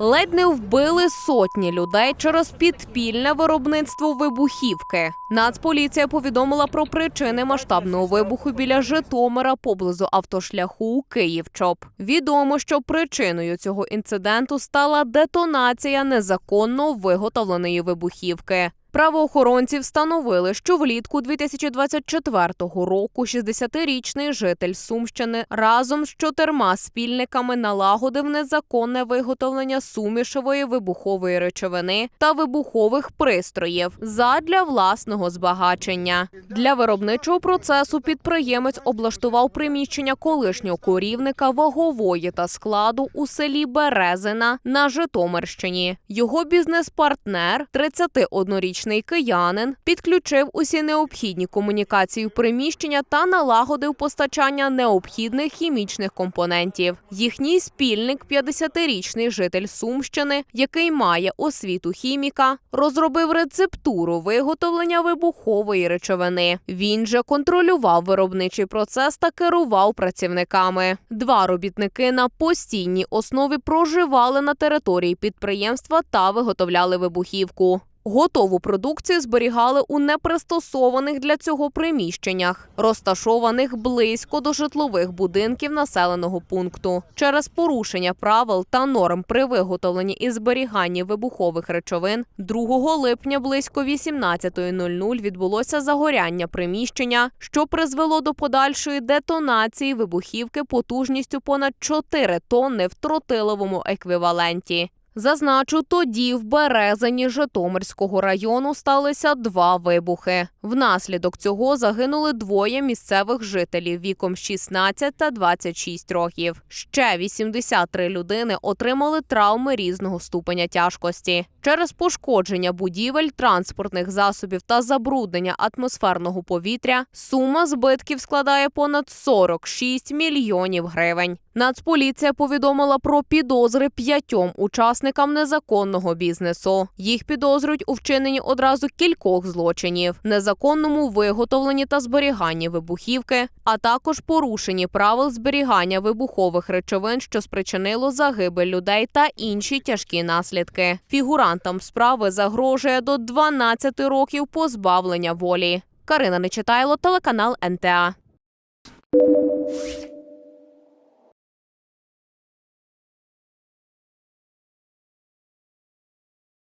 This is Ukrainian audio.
Ледь не вбили сотні людей через підпільне виробництво вибухівки. Нацполіція повідомила про причини масштабного вибуху біля Житомира поблизу автошляху Київ-Чоп. Відомо, що причиною цього інциденту стала детонація незаконно виготовленої вибухівки. Правоохоронці встановили, що влітку 2024 року 60-річний житель Сумщини разом з чотирма спільниками налагодив незаконне виготовлення сумішевої вибухової речовини та вибухових пристроїв задля власного збагачення. Для виробничого процесу підприємець облаштував приміщення колишнього корівника вагової та складу у селі Березина на Житомирщині. Його бізнес-партнер, 31-річний киянин, підключив усі необхідні комунікації в приміщення та налагодив постачання необхідних хімічних компонентів. Їхній спільник, 50-річний житель Сумщини, який має освіту хіміка, розробив рецептуру виготовлення вибухової речовини. Він же контролював виробничий процес та керував працівниками. Два робітники на постійній основі проживали на території підприємства та виготовляли вибухівку. Готову продукцію зберігали у непристосованих для цього приміщеннях, розташованих близько до житлових будинків населеного пункту. Через порушення правил та норм при виготовленні і зберіганні вибухових речовин 2 липня близько 18.00 відбулося загоряння приміщення, що призвело до подальшої детонації вибухівки потужністю понад 4 тонни в тротиловому еквіваленті. Зазначу, тоді в Березині Житомирського району сталися два вибухи. Внаслідок цього загинули двоє місцевих жителів віком 16 та 26 років. Ще 83 людини отримали травми різного ступеня тяжкості. Через пошкодження будівель, транспортних засобів та забруднення атмосферного повітря сума збитків складає понад 46 мільйонів гривень. Нацполіція повідомила про підозри п'ятьом учасникам незаконного бізнесу. Їх підозрюють у вчиненні одразу кількох злочинів: незаконному виготовленні та зберіганні вибухівки, а також порушенні правил зберігання вибухових речовин, що спричинило загибель людей та інші тяжкі наслідки. Фігурантам справи загрожує до 12 років позбавлення волі. Карина Нечитайло, телеканал НТА.